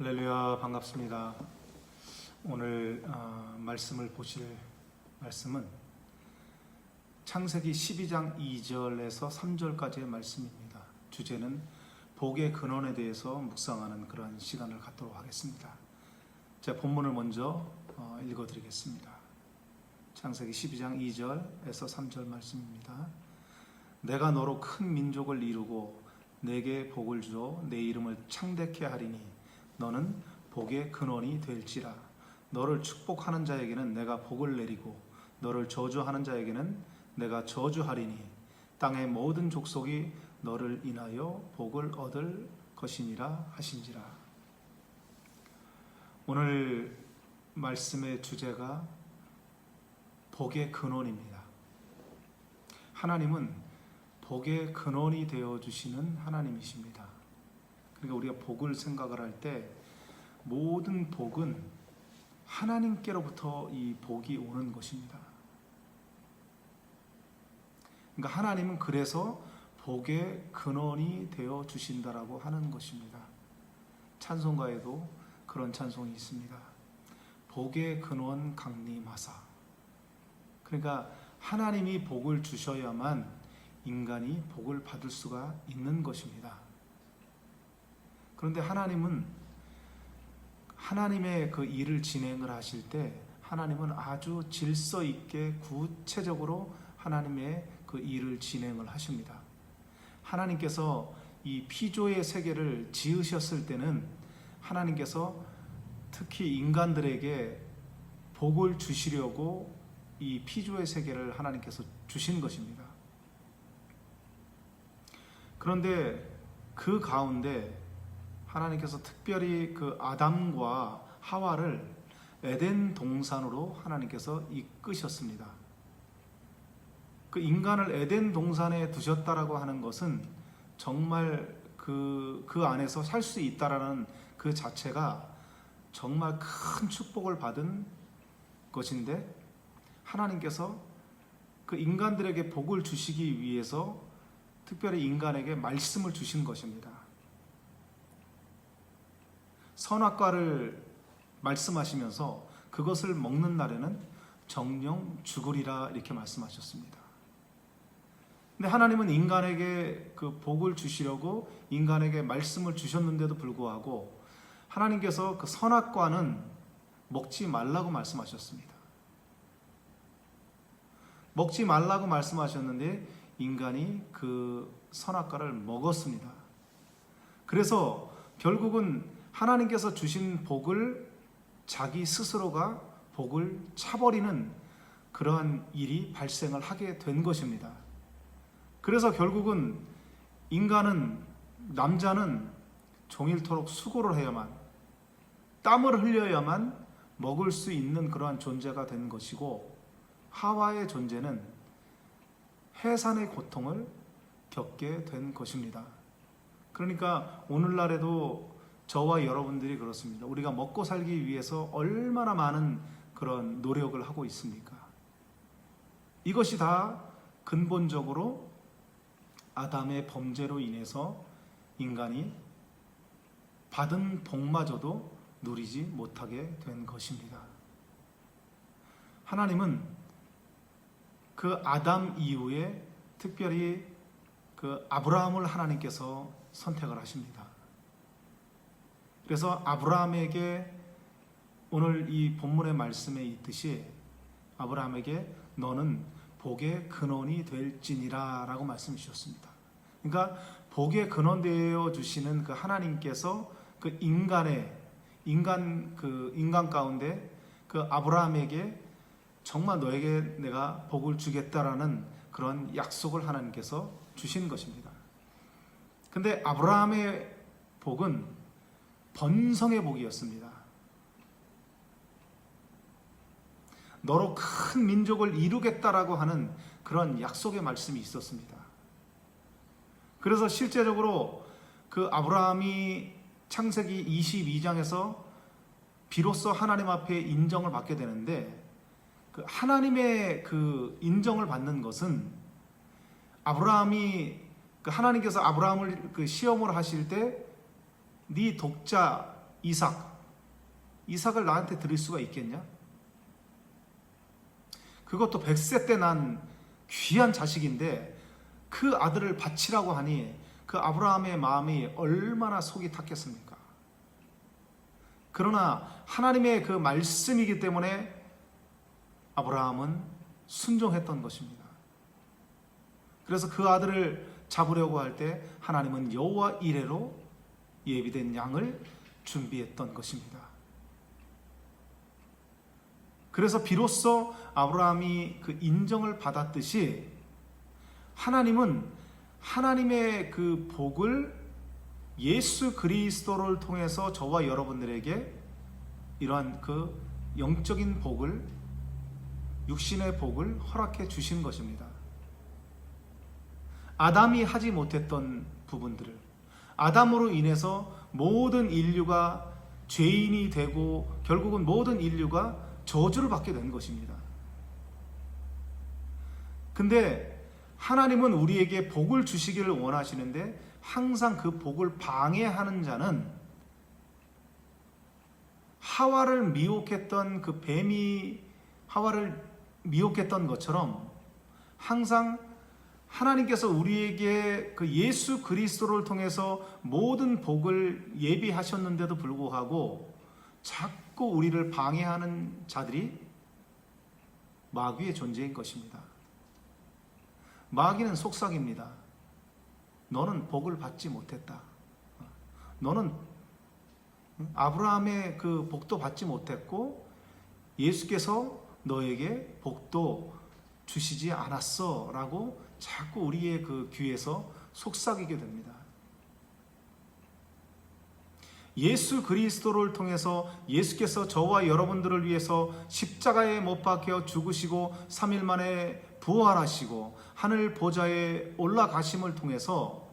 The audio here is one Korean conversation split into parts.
할렐루야 반갑습니다. 오늘 어, 말씀을 보실 말씀은 창세기 12장 2절에서 3절까지의 말씀입니다. 주제는 복의 근원에 대해서 묵상하는 그러한 시간을 갖도록 하겠습니다. 제 본문을 먼저 어, 읽어드리겠습니다. 창세기 12장 2절에서 3절 말씀입니다. 내가 너로 큰 민족을 이루고 내게 복을 주어 내 이름을 창대케 하리니 너는 복의 근원이 될지라 너를 축복하는 자에게는 내가 복을 내리고 너를 저주하는 자에게는 내가 저주하리니 땅의 모든 족속이 너를 인하여 복을 얻을 것이니라 하신지라 오늘 말씀의 주제가 복의 근원입니다. 하나님은 복의 근원이 되어 주시는 하나님이십니다. 그러니까 우리가 복을 생각을 할 때 모든 복은 하나님께로부터 이 복이 오는 것입니다. 그러니까 하나님은 그래서 복의 근원이 되어 주신다라고 하는 것입니다. 찬송가에도 그런 찬송이 있습니다. 복의 근원 강림하사. 그러니까 하나님이 복을 주셔야만 인간이 복을 받을 수가 있는 것입니다. 그런데 하나님은 하나님의 그 일을 진행을 하실 때 하나님은 아주 질서 있게 구체적으로 하나님의 그 일을 진행을 하십니다. 하나님께서 이 피조의 세계를 지으셨을 때는 하나님께서 특히 인간들에게 복을 주시려고 이 피조의 세계를 하나님께서 주신 것입니다. 그런데 그 가운데 하나님께서 특별히 그 아담과 하와를 에덴 동산으로 하나님께서 이끄셨습니다. 그 인간을 에덴 동산에 두셨다라고 하는 것은 정말 그, 그 안에서 살 수 있다라는 그 자체가 정말 큰 축복을 받은 것인데 하나님께서 그 인간들에게 복을 주시기 위해서 특별히 인간에게 말씀을 주신 것입니다. 선악과를 말씀하시면서 그것을 먹는 날에는 정령 죽으리라 이렇게 말씀하셨습니다. 근데 하나님은 인간에게 그 복을 주시려고 인간에게 말씀을 주셨는데도 불구하고 하나님께서 그 선악과는 먹지 말라고 말씀하셨습니다. 먹지 말라고 말씀하셨는데 인간이 그 선악과를 먹었습니다. 그래서 결국은 하나님께서 주신 복을 자기 스스로가 복을 차버리는 그러한 일이 발생을 하게 된 것입니다. 그래서 결국은 인간은 남자는 종일토록 수고를 해야만 땀을 흘려야만 먹을 수 있는 그러한 존재가 된 것이고 하와의 존재는 해산의 고통을 겪게 된 것입니다. 그러니까 오늘날에도 저와 여러분들이 그렇습니다. 우리가 먹고 살기 위해서 얼마나 많은 그런 노력을 하고 있습니까? 이것이 다 근본적으로 아담의 범죄로 인해서 인간이 받은 복마저도 누리지 못하게 된 것입니다. 하나님은 그 아담 이후에 특별히 그 아브라함을 하나님께서 선택을 하십니다. 그래서 아브라함에게 오늘 이 본문의 말씀에 있듯이 아브라함에게 너는 복의 근원이 될지니라 라고 말씀 주셨습니다. 그러니까 복의 근원 되어 주시는 그 하나님께서 그 인간의 인간 그 인간 가운데 그 아브라함에게 정말 너에게 내가 복을 주겠다라는 그런 약속을 하나님께서 주신 것입니다. 근데 아브라함의 복은 번성의 복이었습니다. 너로 큰 민족을 이루겠다라고 하는 그런 약속의 말씀이 있었습니다. 그래서 실제적으로 그 아브라함이 창세기 22장에서 비로소 하나님 앞에 인정을 받게 되는데 그 하나님의 그 인정을 받는 것은 아브라함이 그 하나님께서 아브라함을 그 시험을 하실 때 네 독자 이삭. 이삭을 나한테 드릴 수가 있겠냐? 그것도 100세 때 난 귀한 자식인데 그 아들을 바치라고 하니 그 아브라함의 마음이 얼마나 속이 탔겠습니까? 그러나 하나님의 그 말씀이기 때문에 아브라함은 순종했던 것입니다. 그래서 그 아들을 잡으려고 할 때 하나님은 여호와 이레로 예비된 양을 준비했던 것입니다. 그래서 비로소 아브라함이 그 인정을 받았듯이 하나님은 하나님의 그 복을 예수 그리스도를 통해서 저와 여러분들에게 이러한 그 영적인 복을 육신의 복을 허락해 주신 것입니다. 아담이 하지 못했던 부분들을 아담으로 인해서 모든 인류가 죄인이 되고 결국은 모든 인류가 저주를 받게 된 것입니다. 근데 하나님은 우리에게 복을 주시기를 원하시는데 항상 그 복을 방해하는 자는 하와를 미혹했던 그 뱀이 하와를 미혹했던 것처럼 항상 하나님께서 우리에게 그 예수 그리스도를 통해서 모든 복을 예비하셨는데도 불구하고 자꾸 우리를 방해하는 자들이 마귀의 존재인 것입니다. 마귀는 속삭입니다. 너는 복을 받지 못했다. 너는 아브라함의 그 복도 받지 못했고 예수께서 너에게 복도 주시지 않았어 라고 자꾸 우리의 그 귀에서 속삭이게 됩니다. 예수 그리스도를 통해서 예수께서 저와 여러분들을 위해서 십자가에 못 박혀 죽으시고 3일 만에 부활하시고 하늘 보좌에 올라가심을 통해서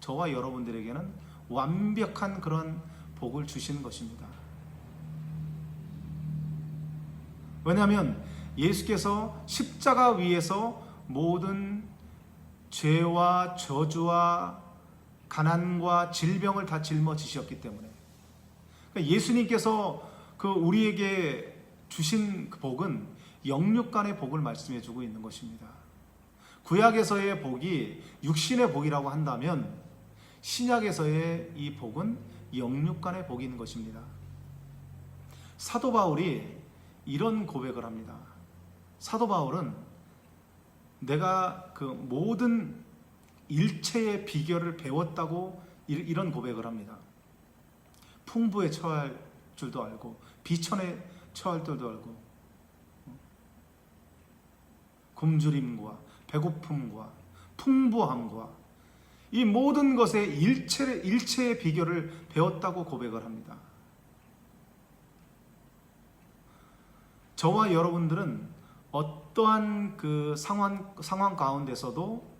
저와 여러분들에게는 완벽한 그런 복을 주시는 것입니다. 왜냐하면 예수께서 십자가 위에서 모든 죄와 저주와 가난과 질병을 다 짊어지셨기 때문에 그러니까 예수님께서 그 우리에게 주신 그 복은 영육간의 복을 말씀해 주고 있는 것입니다. 구약에서의 복이 육신의 복이라고 한다면 신약에서의 이 복은 영육간의 복인 것입니다. 사도 바울이 이런 고백을 합니다. 사도 바울은 내가 그 모든 일체의 비결을 배웠다고 이런 고백을 합니다. 풍부에 처할 줄도 알고 비천에 처할 줄도 알고 굶주림과 배고픔과 풍부함과 이 모든 것의 일체, 일체의 비결을 배웠다고 고백을 합니다. 저와 여러분들은 어떠한 그 상황, 상황 가운데서도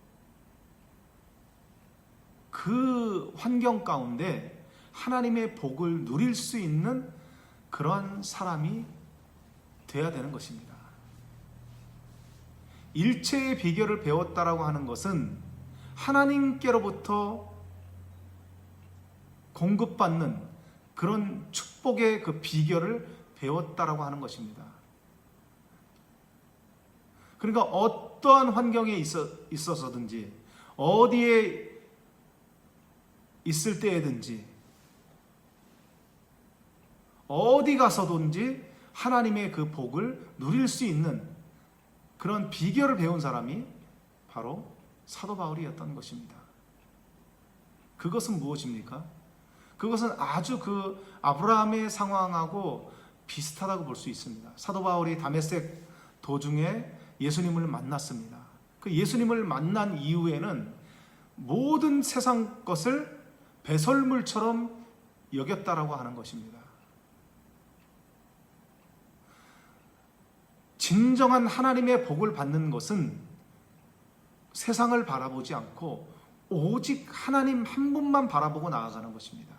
그 환경 가운데 하나님의 복을 누릴 수 있는 그런 사람이 되어야 되는 것입니다. 일체의 비결을 배웠다라고 하는 것은 하나님께로부터 공급받는 그런 축복의 그 비결을 배웠다라고 하는 것입니다. 그러니까 어떠한 환경에 있어, 있어서든지 어디에 있을 때에든지 어디 가서든지 하나님의 그 복을 누릴 수 있는 그런 비결을 배운 사람이 바로 사도 바울이었던 것입니다. 그것은 무엇입니까? 그것은 아주 그 아브라함의 상황하고 비슷하다고 볼 수 있습니다. 사도 바울이 다메섹 도중에 예수님을 만났습니다. 그 예수님을 만난 이후에는 모든 세상 것을 배설물처럼 여겼다라고 하는 것입니다. 진정한 하나님의 복을 받는 것은 세상을 바라보지 않고 오직 하나님 한 분만 바라보고 나아가는 것입니다.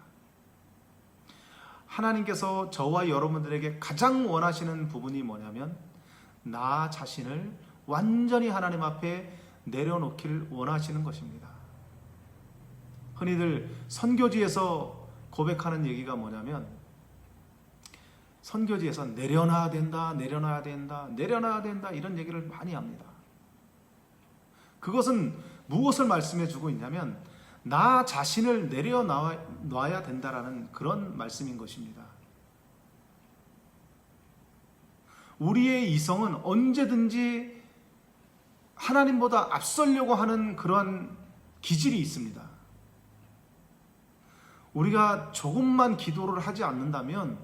하나님께서 저와 여러분들에게 가장 원하시는 부분이 뭐냐면 나 자신을 완전히 하나님 앞에 내려놓기를 원하시는 것입니다. 흔히들 선교지에서 고백하는 얘기가 뭐냐면 선교지에서 내려놔야 된다, 내려놔야 된다, 내려놔야 된다 이런 얘기를 많이 합니다. 그것은 무엇을 말씀해 주고 있냐면 나 자신을 내려놔야 된다라는 그런 말씀인 것입니다. 우리의 이성은 언제든지 하나님보다 앞서려고 하는 그러한 기질이 있습니다. 우리가 조금만 기도를 하지 않는다면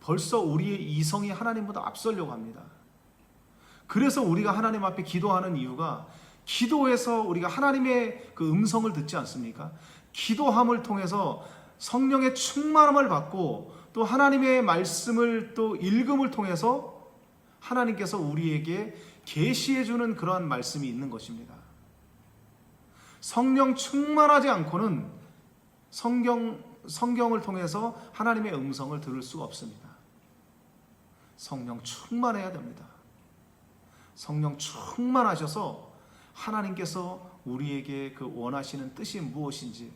벌써 우리의 이성이 하나님보다 앞서려고 합니다. 그래서 우리가 하나님 앞에 기도하는 이유가 기도에서 우리가 하나님의 그 음성을 듣지 않습니까? 기도함을 통해서 성령의 충만함을 받고 또 하나님의 말씀을 또 읽음을 통해서 하나님께서 우리에게 계시해 주는 그러한 말씀이 있는 것입니다. 성령 충만하지 않고는 성경 성경을 통해서 하나님의 음성을 들을 수가 없습니다. 성령 충만해야 됩니다. 성령 충만하셔서 하나님께서 우리에게 그 원하시는 뜻이 무엇인지,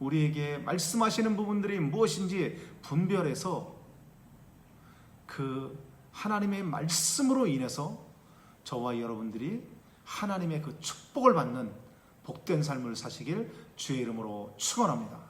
우리에게 말씀하시는 부분들이 무엇인지 분별해서 그 하나님의 말씀으로 인해서 저와 여러분들이 하나님의 그 축복을 받는 복된 삶을 사시길 주의 이름으로 축원합니다.